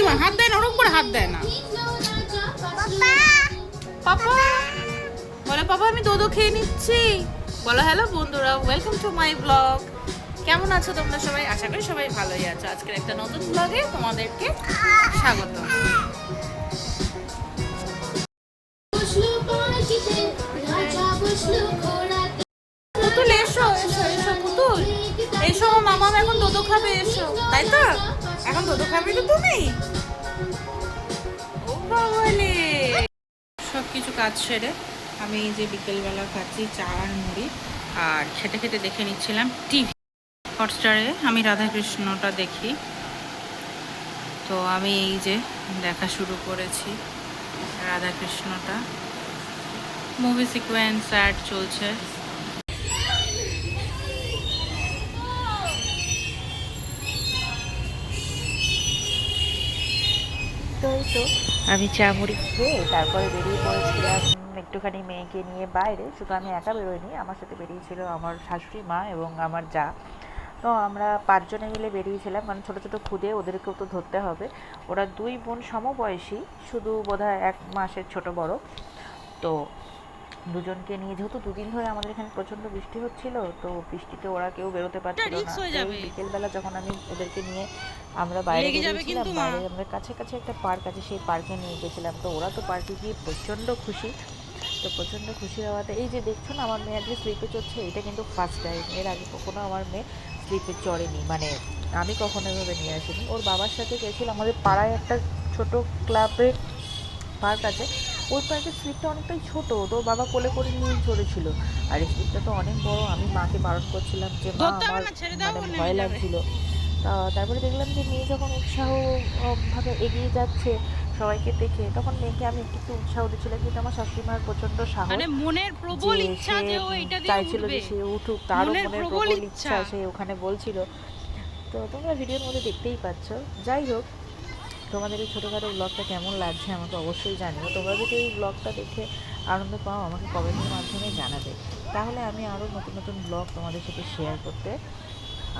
এবার হাত দেয় না, ওরকম করে হাত দেয় না। পাপা, বলে, পাপা, আমি দোদো খেয়ে নিচ্ছি। বলো, হ্যালো বন্ধুরা ওয়েলকাম টু মাই ব্লগ কেমন আছো তোমরা সবাই? আশা করি সবাই ভালোই আছো। আজকের একটা নতুন ব্লগে তোমাদেরকে স্বাগত। পুতুল, এসো এসো এসো, পুতুল। এসো মামা এখন দোদো খাবে, এসো। তাই তো? এখন দোদো খাবে তো তুমি? সব কিছু কাজ সেরে আমি যে বিকেলবেলা খাচ্ছি চা আর মুড়ি, আর খেতে খেতে দেখে নিচ্ছিলাম টিভি। হটস্টারে আমি রাধাকৃষ্ণটা দেখি। তো আমি এই যে দেখা শুরু করেছি রাধাকৃষ্ণটা। মুভি সিকোয়েন্স অ্যাড চলছে। তো এই তো আমি চা মুড়ি। খেয়ে তারপরে বেরিয়ে পড়েছিলাম একটুখানি মেয়েকে নিয়ে বাইরে। শুধু আমি একা বেরোইনি আমার সাথে বেরিয়েছিল আমার শাশুড়ি মা এবং আমার যা। তো আমরা পাঁচজনে মিলে বেরিয়েছিলাম। মানে ছোটো ছোটো খুদে ওদেরকেও তো ধরতে হবে। ওরা দুই বোন সমবয়সী শুধু বোধহয় এক মাসের ছোট বড়। তো দুজনকে নিয়ে যেহেতু দুদিন ধরে আমাদের এখানে প্রচণ্ড বৃষ্টি হচ্ছিল তো বৃষ্টিতে ওরা কেউ বেরোতে পারছিল না। বিকেলবেলা যখন আমি ওদেরকে নিয়ে আমরা বাইরে গিয়েছিলাম বাইরে আমাদের কাছে কাছে একটা পার্ক আছে সেই পার্কে নিয়ে গেছিলাম। তো ওরা তো পার্কে গিয়ে প্রচণ্ড খুশি। তো প্রচণ্ড খুশি হওয়াতে এই যে দেখছ না আমার মেয়ে আজকে স্লিপে চড়ছে এটা কিন্তু ফার্স্ট টাইম এর আগে কখনো আমার মেয়ে স্লিপে চড়েনি। মানে আমি কখনো এভাবে নিয়ে আসিনি। ওর বাবার সাথে গেছিল আমাদের পাড়ায় একটা ছোট ক্লাবে পার্ক আছে। ওই পার্কের স্লিপটা অনেকটাই ছোট। তো ওর বাবা কোলে করে নিয়ে চড়েছিল। আর এই স্লিপটা তো অনেক বড়। আমি মাকে বারণ করছিলাম যে মা আমার মানে ভয়। লাগছিল। তারপরে দেখলাম যে মেয়ে যখন উৎসাহ আহ, ভাবে এগিয়ে যাচ্ছে সবাইকে দেখে তখন মেয়েকে আমি একটু একটু উৎসাহ দিচ্ছিলাম কিন্তু আমার শাশুড়ি মার প্রচণ্ড সাহস মানে মনের প্রবল ইচ্ছা যে ও এটা দিয়ে চাইছিল যে সে উঠুক তারও মনের প্রবল। ইচ্ছা। সে ওখানে বলছিল। তো তোমরা ভিডিওর মধ্যে দেখতেই পাচ্ছ। যাই হোক তোমাদের এই ছোটোখাটো ব্লগটা কেমন লাগছে আমাকে অবশ্যই জানিও। তোমরা যদি এই ব্লগটা দেখে আনন্দ পাও আমাকে কমেন্টের মাধ্যমে জানাবে। তাহলে আমি আরও নতুন নতুন ব্লগ তোমাদের সাথে শেয়ার করতে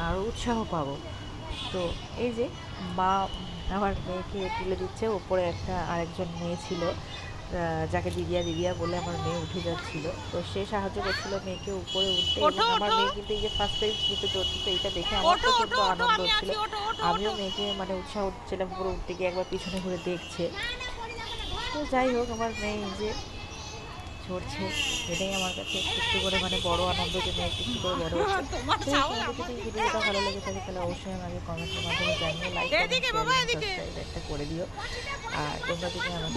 আরও উৎসাহ পাবো। তো এই যে মা আমার মেয়েকে তুলে দিচ্ছে ওপরে একটা আরেকজন মেয়ে ছিল যাকে দিদিয়া দিদিয়া বলে আমার মেয়ে উঠে যাচ্ছিল। তো সে সাহায্য করছিল মেয়েকে উপরে উঠতে এবং আমার। মেয়ে কিন্তু এই যে ফার্স্ট টাইম স্লিপে চড়ছে তো এইটা দেখে আমার তো ওঠো আনন্দ হচ্ছিল। আমিও মেয়েকে মানে উৎসাহ দিচ্ছিলাম উপরে উঠতে গিয়ে একবার পিছনে ঘুরে দেখছে। তো যাই হোক আমার মেয়ে যে চড়ছে এটাই আমার কাছে একটু করে মানে বড় আনন্দ যে মেয়ে একটু করে বড় যদি ভিডিওটা ভালো লেগে থাকে তাহলে অবশ্যই আমাকে কমেন্টের মাধ্যমে জানিয়ে লাইক এদিকে বাবা, এদিকে। একটা করে দিও। আর তোমরা যদি আমাকে।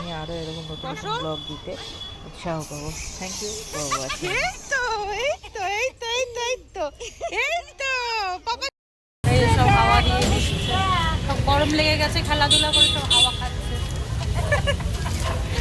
আমি আরও এরকম নতুন নতুন ব্লগ দিতে উৎসাহ পাবো। থ্যাংক ইউ ফর ওয়াচিং গরম লেগে গেছে খেলাধুলা করে সব হাওয়া খাচ্ছে।